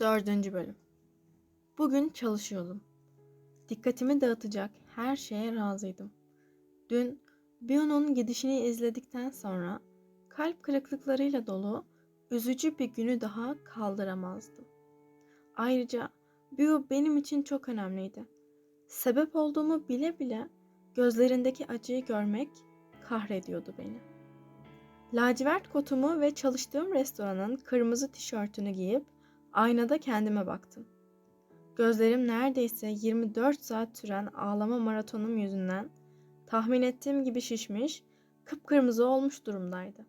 Dördüncü bölüm. Bugün çalışıyordum. Dikkatimi dağıtacak her şeye razıydım. Dün Bio'nun gidişini izledikten sonra kalp kırıklıklarıyla dolu üzücü bir günü daha kaldıramazdım. Ayrıca Bio benim için çok önemliydi. Sebep olduğumu bile bile gözlerindeki acıyı görmek kahrediyordu beni. Lacivert kotumu ve çalıştığım restoranın kırmızı tişörtünü giyip Aynada kendime baktım. Gözlerim neredeyse 24 saat süren ağlama maratonum yüzünden tahmin ettiğim gibi şişmiş, kıpkırmızı olmuş durumdaydı.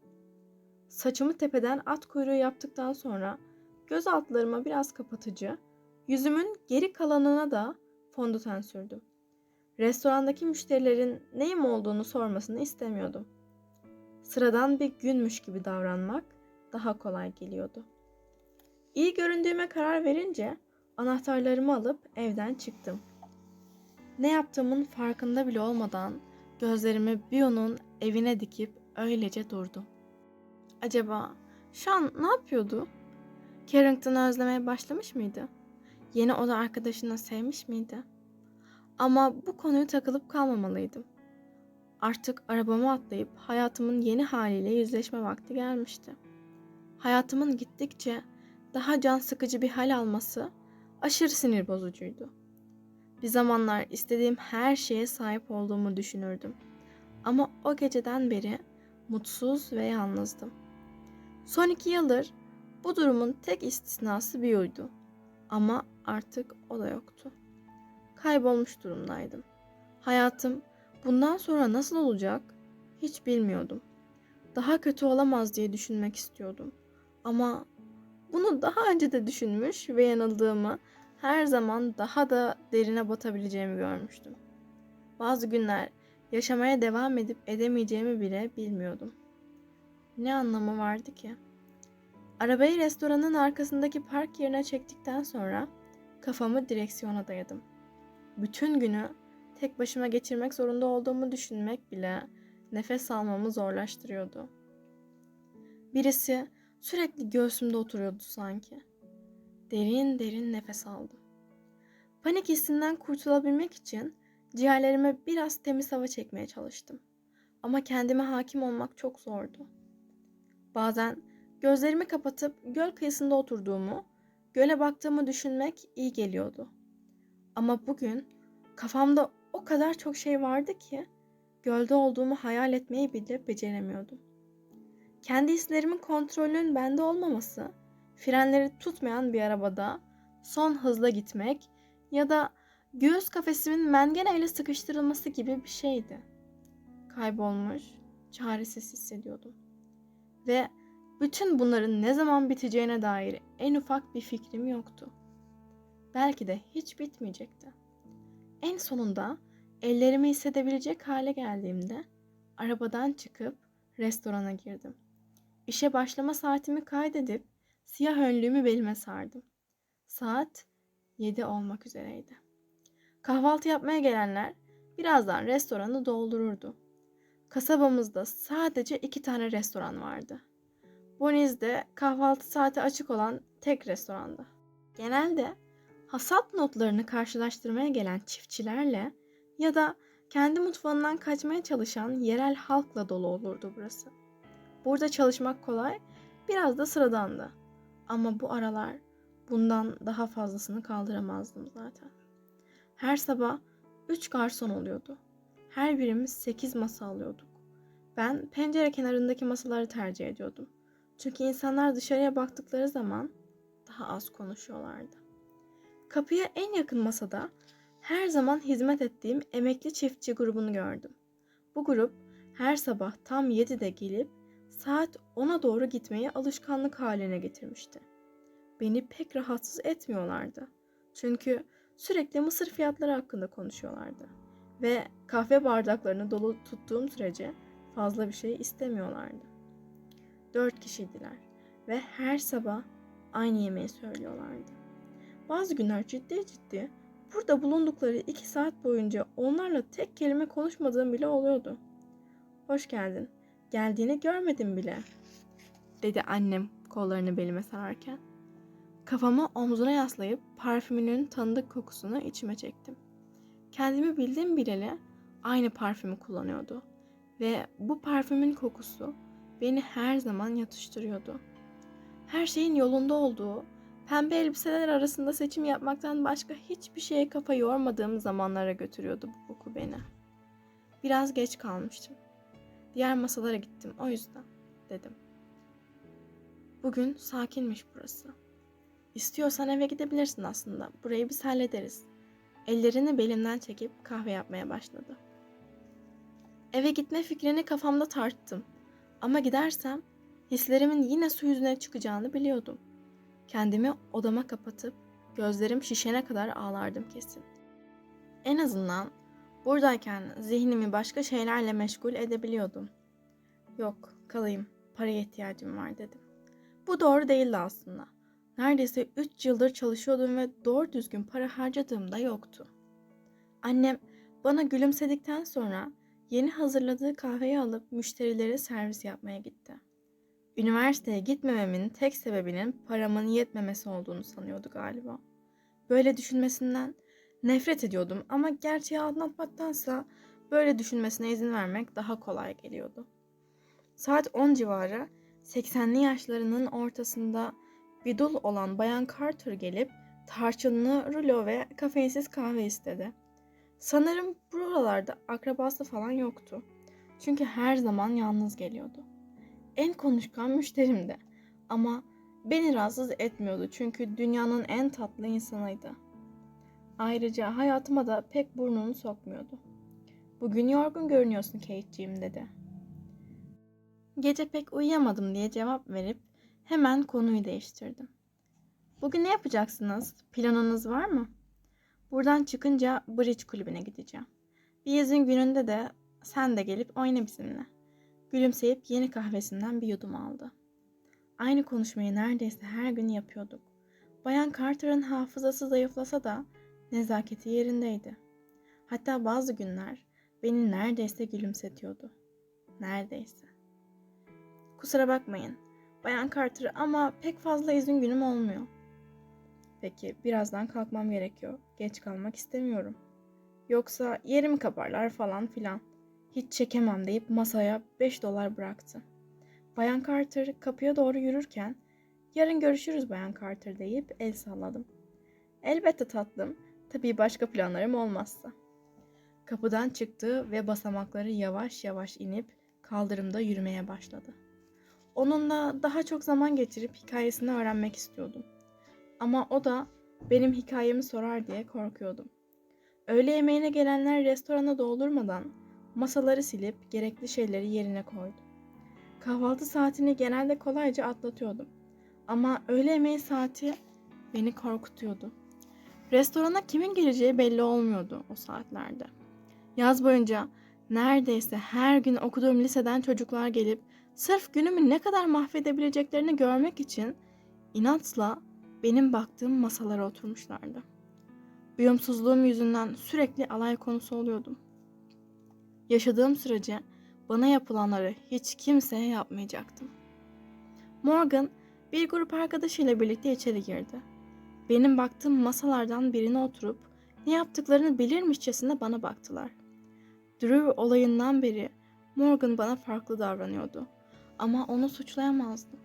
Saçımı tepeden at kuyruğu yaptıktan sonra göz altlarıma biraz kapatıcı, yüzümün geri kalanına da fondöten sürdüm. Restorandaki müşterilerin neyim olduğunu sormasını istemiyordum. Sıradan bir günmüş gibi davranmak daha kolay geliyordu. İyi göründüğüme karar verince anahtarlarımı alıp evden çıktım. Ne yaptığımın farkında bile olmadan gözlerimi Bio'nun evine dikip öylece durdum. Acaba şu ne yapıyordu? Carrington'ı özlemeye başlamış mıydı? Yeni oda arkadaşını sevmiş miydi? Ama bu konuyu takılıp kalmamalıydım. Artık arabama atlayıp hayatımın yeni haliyle yüzleşme vakti gelmişti. Hayatımın gittikçe daha can sıkıcı bir hal alması aşırı sinir bozucuydu. Bir zamanlar istediğim her şeye sahip olduğumu düşünürdüm. Ama o geceden beri mutsuz ve yalnızdım. Son iki yıldır bu durumun tek istisnası Bio'ydu. Ama artık o da yoktu. Kaybolmuş durumdaydım. Hayatım bundan sonra nasıl olacak hiç bilmiyordum. Daha kötü olamaz diye düşünmek istiyordum. Ama bunu daha önce de düşünmüş ve yanıldığımı, her zaman daha da derine batabileceğimi görmüştüm. Bazı günler yaşamaya devam edip edemeyeceğimi bile bilmiyordum. Ne anlamı vardı ki? Arabayı restoranın arkasındaki park yerine çektikten sonra kafamı direksiyona dayadım. Bütün günü tek başıma geçirmek zorunda olduğumu düşünmek bile nefes almamı zorlaştırıyordu. Birisi Sürekli göğsümde oturuyordu sanki. Derin derin nefes aldım. Panik hissinden kurtulabilmek için ciğerlerime biraz temiz hava çekmeye çalıştım. Ama kendime hakim olmak çok zordu. Bazen gözlerimi kapatıp göl kıyısında oturduğumu, göle baktığımı düşünmek iyi geliyordu. Ama bugün kafamda o kadar çok şey vardı ki gölde olduğumu hayal etmeyi bile beceremiyordum. Kendi hislerimin kontrolünün bende olmaması, frenleri tutmayan bir arabada son hızla gitmek ya da göğüs kafesimin mengeneyle sıkıştırılması gibi bir şeydi. Kaybolmuş, çaresiz hissediyordum. Ve bütün bunların ne zaman biteceğine dair en ufak bir fikrim yoktu. Belki de hiç bitmeyecekti. En sonunda ellerimi hissedebilecek hale geldiğimde arabadan çıkıp restorana girdim. İşe başlama saatimi kaydedip siyah önlüğümü belime sardım. Saat 7 olmak üzereydi. Kahvaltı yapmaya gelenler birazdan restoranı doldururdu. Kasabamızda sadece iki tane restoran vardı. Boniz'de kahvaltı saati açık olan tek restoranda. Genelde hasat notlarını karşılaştırmaya gelen çiftçilerle ya da kendi mutfağından kaçmaya çalışan yerel halkla dolu olurdu burası. Burada çalışmak kolay, biraz da sıradandı. Ama bu aralar bundan daha fazlasını kaldıramazdım zaten. Her sabah üç garson oluyordu. Her birimiz sekiz masa alıyorduk. Ben pencere kenarındaki masaları tercih ediyordum. Çünkü insanlar dışarıya baktıkları zaman daha az konuşuyorlardı. Kapıya en yakın masada her zaman hizmet ettiğim emekli çiftçi grubunu gördüm. Bu grup her sabah tam 7'de gelip saat 10'a doğru gitmeyi alışkanlık haline getirmişti. Beni pek rahatsız etmiyorlardı. Çünkü sürekli mısır fiyatları hakkında konuşuyorlardı. Ve kahve bardaklarını dolu tuttuğum sürece fazla bir şey istemiyorlardı. Dört kişiydiler ve her sabah aynı yemeği söylüyorlardı. Bazı günler ciddi ciddi burada bulundukları iki saat boyunca onlarla tek kelime konuşmadığım bile oluyordu. Hoş geldin. Geldiğini görmedim bile, dedi annem kollarını belime sararken. Kafamı omzuna yaslayıp parfümünün tanıdık kokusunu içime çektim. Kendimi bildim bileli aynı parfümü kullanıyordu ve bu parfümün kokusu beni her zaman yatıştırıyordu. Her şeyin yolunda olduğu, pembe elbiseler arasında seçim yapmaktan başka hiçbir şeye kafa yormadığım zamanlara götürüyordu bu koku beni. Biraz geç kalmıştım. Diğer masalara gittim o yüzden dedim. Bugün sakinmiş burası. İstiyorsan eve gidebilirsin aslında. Burayı biz hallederiz. Ellerini belimden çekip kahve yapmaya başladı. Eve gitme fikrini kafamda tarttım. Ama gidersem hislerimin yine su yüzüne çıkacağını biliyordum. Kendimi odama kapatıp gözlerim şişene kadar ağlardım kesin. En azından buradayken zihnimi başka şeylerle meşgul edebiliyordum. Yok, kalayım. Paraya ihtiyacım var dedim. Bu doğru değildi aslında. Neredeyse 3 yıldır çalışıyordum ve doğru düzgün para harcadığım da yoktu. Annem bana gülümsedikten sonra yeni hazırladığı kahveyi alıp müşterilere servis yapmaya gitti. Üniversiteye gitmememin tek sebebinin paramın yetmemesi olduğunu sanıyordu galiba. Böyle düşünmesinden nefret ediyordum ama gerçeği anlatmaktansa böyle düşünmesine izin vermek daha kolay geliyordu. Saat 10 civarı 80'li yaşlarının ortasında bir dul olan Bayan Carter gelip tarçınlı rulo ve kafeinsiz kahve istedi. Sanırım buralarda akrabası falan yoktu. Çünkü her zaman yalnız geliyordu. En konuşkan müşterimdi. Ama beni rahatsız etmiyordu çünkü dünyanın en tatlı insanıydı. Ayrıca hayatıma da pek burnunu sokmuyordu. Bugün yorgun görünüyorsun Kate'ciğim dedi. Gece pek uyuyamadım diye cevap verip hemen konuyu değiştirdim. Bugün ne yapacaksınız? Planınız var mı? Buradan çıkınca bridge kulübüne gideceğim. Bir yazın gününde de sen de gelip oyna bizimle. Gülümseyip yeni kahvesinden bir yudum aldı. Aynı konuşmayı neredeyse her gün yapıyorduk. Bayan Carter'ın hafızası zayıflasa da nezaketi yerindeydi. Hatta bazı günler beni neredeyse gülümsetiyordu. Neredeyse. Kusura bakmayın. Bayan Carter ama pek fazla izin günüm olmuyor. Peki birazdan kalkmam gerekiyor. Geç kalmak istemiyorum. Yoksa yerimi kaparlar falan filan. Hiç çekemem deyip masaya 5 dolar bıraktı. Bayan Carter kapıya doğru yürürken yarın görüşürüz Bayan Carter deyip el salladım. Elbette tatlım. Tabii başka planlarım olmazsa. Kapıdan çıktı ve basamakları yavaş yavaş inip kaldırımda yürümeye başladı. Onunla daha çok zaman geçirip hikayesini öğrenmek istiyordum. Ama o da benim hikayemi sorar diye korkuyordum. Öğle yemeğine gelenler restorana doldurmadan masaları silip gerekli şeyleri yerine koydu. Kahvaltı saatini genelde kolayca atlatıyordum. Ama öğle yemeği saati beni korkutuyordu. Restorana kimin geleceği belli olmuyordu o saatlerde. Yaz boyunca neredeyse her gün okuduğum liseden çocuklar gelip sırf günümü ne kadar mahvedebileceklerini görmek için inatla benim baktığım masalara oturmuşlardı. Uyumsuzluğum yüzünden sürekli alay konusu oluyordum. Yaşadığım sürece bana yapılanları hiç kimseye yapmayacaktım. Morgan bir grup arkadaşıyla birlikte içeri girdi. Benim baktığım masalardan birine oturup ne yaptıklarını bilirmişçesine bana baktılar. Drew olayından beri Morgan bana farklı davranıyordu ama onu suçlayamazdım.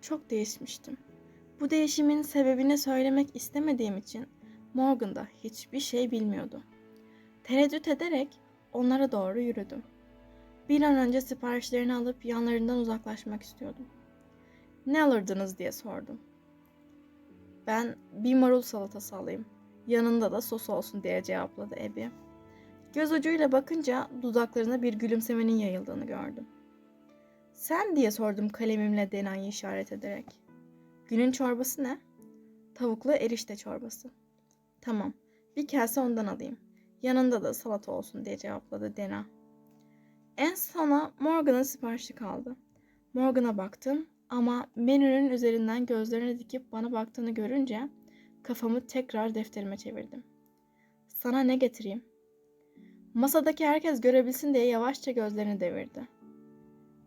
Çok değişmiştim. Bu değişimin sebebini söylemek istemediğim için Morgan da hiçbir şey bilmiyordu. Tereddüt ederek onlara doğru yürüdüm. Bir an önce siparişlerini alıp yanlarından uzaklaşmak istiyordum. Ne alırdınız diye sordum. Ben bir marul salatası alayım. Yanında da sos olsun diye cevapladı Abby. Göz ucuyla bakınca dudaklarına bir gülümsemenin yayıldığını gördüm. Sen diye sordum kalemimle Dena'yı işaret ederek. Günün çorbası ne? Tavuklu erişte çorbası. Tamam, bir kase ondan alayım. Yanında da salata olsun diye cevapladı Dena. En sona Morgan'ın siparişi kaldı. Morgan'a baktım ama menünün üzerinden gözlerini dikip bana baktığını görünce kafamı tekrar defterime çevirdim. Sana ne getireyim? Masadaki herkes görebilsin diye yavaşça gözlerini devirdi.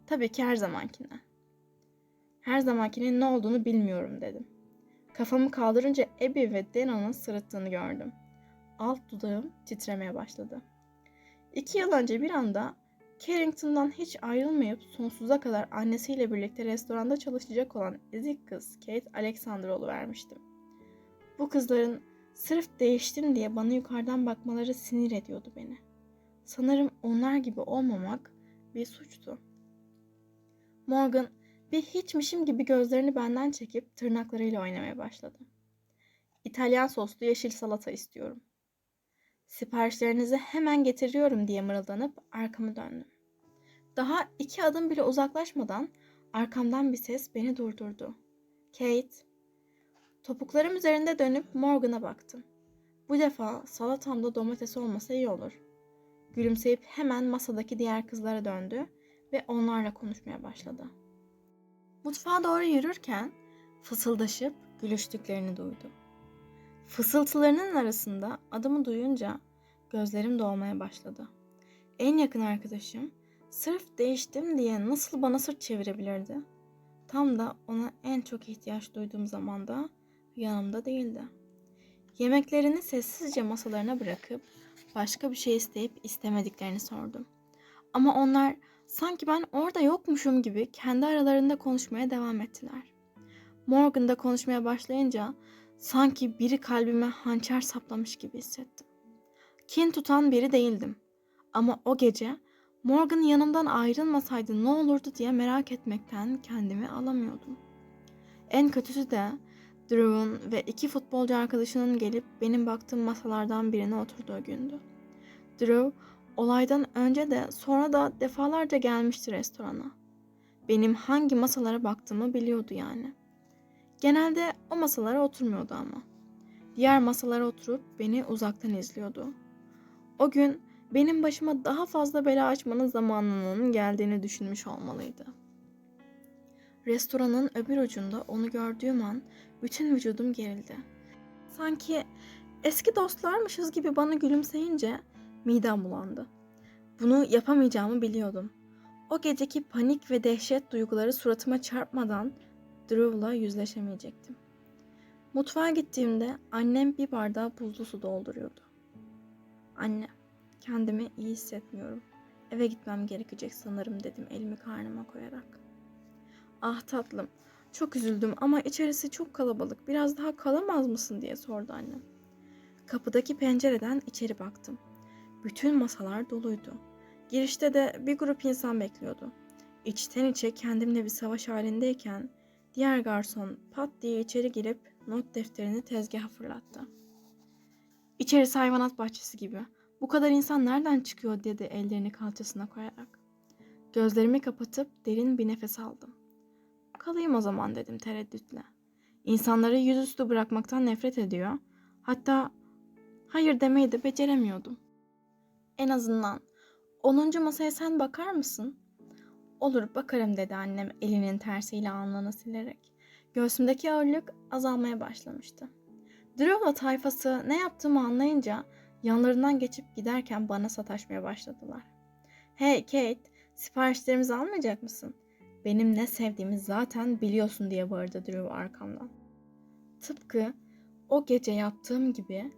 Tabii ki her zamankine. Her zamankinin ne olduğunu bilmiyorum dedim. Kafamı kaldırınca Abby ve Dana'nın sırıttığını gördüm. Alt dudağım titremeye başladı. İki yıl önce bir anda Carrington'dan hiç ayrılmayıp sonsuza kadar annesiyle birlikte restoranda çalışacak olan ezik kız Kate Alexanderoğlu vermiştim. Bu kızların sırf değiştim diye bana yukarıdan bakmaları sinir ediyordu beni. Sanırım onlar gibi olmamak bir suçtu. Morgan bir hiçmişim gibi gözlerini benden çekip tırnaklarıyla oynamaya başladı. İtalyan soslu yeşil salata istiyorum. Siparişlerinizi hemen getiriyorum diye mırıldanıp arkamı döndüm. Daha iki adım bile uzaklaşmadan arkamdan bir ses beni durdurdu. Kate. Topuklarım üzerinde dönüp Morgan'a baktım. Bu defa salatamda domates olmasa iyi olur. Gülümseyip hemen masadaki diğer kızlara döndü ve onlarla konuşmaya başladı. Mutfağa doğru yürürken fısıldaşıp gülüştüklerini duydum. Fısıltılarının arasında adımı duyunca gözlerim dolmaya başladı. En yakın arkadaşım sırf değiştim diye nasıl bana sırt çevirebilirdi? Tam da ona en çok ihtiyaç duyduğum zamanda yanımda değildi. Yemeklerini sessizce masalarına bırakıp başka bir şey isteyip istemediklerini sordum. Ama onlar sanki ben orada yokmuşum gibi kendi aralarında konuşmaya devam ettiler. Morgan da konuşmaya başlayınca sanki biri kalbime hançer saplamış gibi hissettim. Kin tutan biri değildim. Ama o gece Morgan yanımdan ayrılmasaydı ne olurdu diye merak etmekten kendimi alamıyordum. En kötüsü de Drew'un ve iki futbolcu arkadaşının gelip benim baktığım masalardan birine oturduğu gündü. Drew olaydan önce de sonra da defalarca gelmişti restorana. Benim hangi masalara baktığımı biliyordu yani. Genelde o masalara oturmuyordu ama. Diğer masalara oturup beni uzaktan izliyordu. O gün benim başıma daha fazla bela açmanın zamanının geldiğini düşünmüş olmalıydı. Restoranın öbür ucunda onu gördüğüm an bütün vücudum gerildi. Sanki eski dostlarmışız gibi bana gülümseyince midem bulandı. Bunu yapamayacağımı biliyordum. O geceki panik ve dehşet duyguları suratıma çarpmadan Drew'la yüzleşemeyecektim. Mutfağa gittiğimde annem bir bardağı buzlu su dolduruyordu. Anne, kendimi iyi hissetmiyorum. Eve gitmem gerekecek sanırım dedim elimi karnıma koyarak. Ah tatlım, çok üzüldüm ama içerisi çok kalabalık. Biraz daha kalamaz mısın diye sordu annem. Kapıdaki pencereden içeri baktım. Bütün masalar doluydu. Girişte de bir grup insan bekliyordu. İçten içe kendimle bir savaş halindeyken diğer garson pat diye içeri girip not defterini tezgaha fırlattı. İçerisi hayvanat bahçesi gibi. Bu kadar insan nereden çıkıyor dedi ellerini kalçasına koyarak. Gözlerimi kapatıp derin bir nefes aldım. Kalayım o zaman dedim tereddütle. İnsanları yüzüstü bırakmaktan nefret ediyor. Hatta hayır demeyi de beceremiyordum. En azından 10. masaya sen bakar mısın? Olur bakarım dedi annem elinin tersiyle alnını silerek. Göğsümdeki ağırlık azalmaya başlamıştı. Drew'la tayfası ne yaptığımı anlayınca yanlarından geçip giderken bana sataşmaya başladılar. Hey Kate, siparişlerimizi almayacak mısın? Benim ne sevdiğimi zaten biliyorsun diye bağırdı Drew arkamdan. Tıpkı o gece yaptığım gibi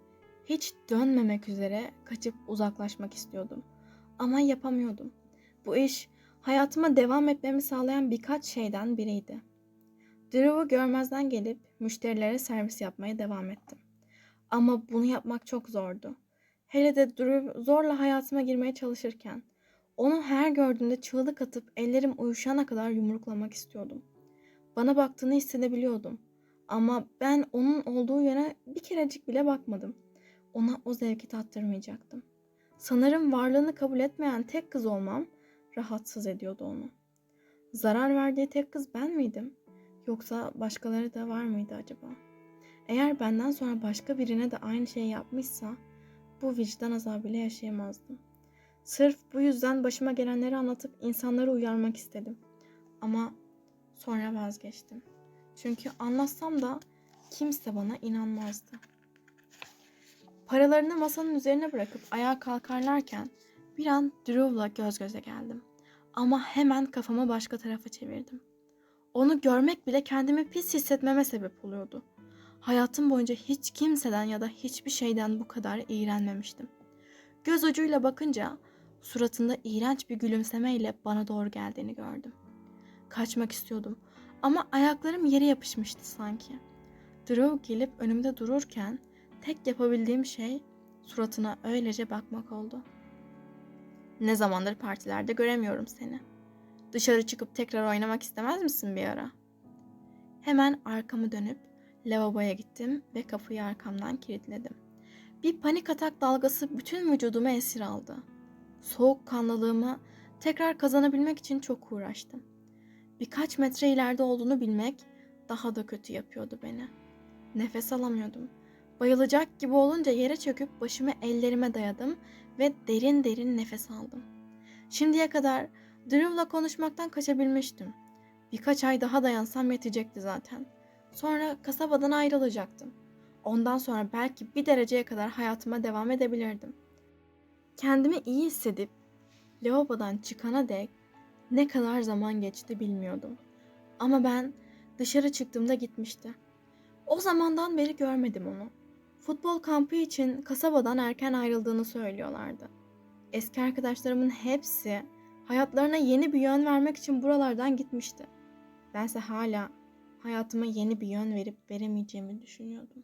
hiç dönmemek üzere kaçıp uzaklaşmak istiyordum. Ama yapamıyordum. Bu iş hayatıma devam etmemi sağlayan birkaç şeyden biriydi. Drew'u görmezden gelip müşterilere servis yapmaya devam ettim. Ama bunu yapmak çok zordu. Hele de Drew zorla hayatıma girmeye çalışırken onu her gördüğümde çığlık atıp ellerim uyuşana kadar yumruklamak istiyordum. Bana baktığını hissedebiliyordum. Ama ben onun olduğu yöne bir kerecik bile bakmadım. Ona o zevki tattırmayacaktım. Sanırım varlığını kabul etmeyen tek kız olmam rahatsız ediyordu onu. Zarar verdiği tek kız ben miydim? Yoksa başkaları da var mıydı acaba? Eğer benden sonra başka birine de aynı şeyi yapmışsa bu vicdan azabıyla yaşayamazdım. Sırf bu yüzden başıma gelenleri anlatıp insanları uyarmak istedim. Ama sonra vazgeçtim. Çünkü anlatsam da kimse bana inanmazdı. Paralarını masanın üzerine bırakıp ayağa kalkarlarken bir an Drew'la göz göze geldim. Ama hemen kafamı başka tarafa çevirdim. Onu görmek bile kendimi pis hissetmeme sebep oluyordu. Hayatım boyunca hiç kimseden ya da hiçbir şeyden bu kadar iğrenmemiştim. Göz ucuyla bakınca suratında iğrenç bir gülümsemeyle bana doğru geldiğini gördüm. Kaçmak istiyordum ama ayaklarım yere yapışmıştı sanki. Drew gelip önümde dururken tek yapabildiğim şey suratına öylece bakmak oldu. Ne zamandır partilerde göremiyorum seni. Dışarı çıkıp tekrar oynamak istemez misin bir ara? Hemen arkamı dönüp lavaboya gittim ve kapıyı arkamdan kilitledim. Bir panik atak dalgası bütün vücudumu esir aldı. Soğukkanlılığımı tekrar kazanabilmek için çok uğraştım. Birkaç metre ileride olduğunu bilmek daha da kötü yapıyordu beni. Nefes alamıyordum. Bayılacak gibi olunca yere çöküp başımı ellerime dayadım ve derin derin nefes aldım. Şimdiye kadar Drew'la konuşmaktan kaçabilmiştim. Birkaç ay daha dayansam yetecekti zaten. Sonra kasabadan ayrılacaktım. Ondan sonra belki bir dereceye kadar hayatıma devam edebilirdim. Kendimi iyi hissedip lavabodan çıkana dek ne kadar zaman geçti bilmiyordum. Ama ben dışarı çıktığımda gitmişti. O zamandan beri görmedim onu. Futbol kampı için kasabadan erken ayrıldığını söylüyorlardı. Eski arkadaşlarımın hepsi hayatlarına yeni bir yön vermek için buralardan gitmişti. Bense hala hayatıma yeni bir yön verip veremeyeceğimi düşünüyordum.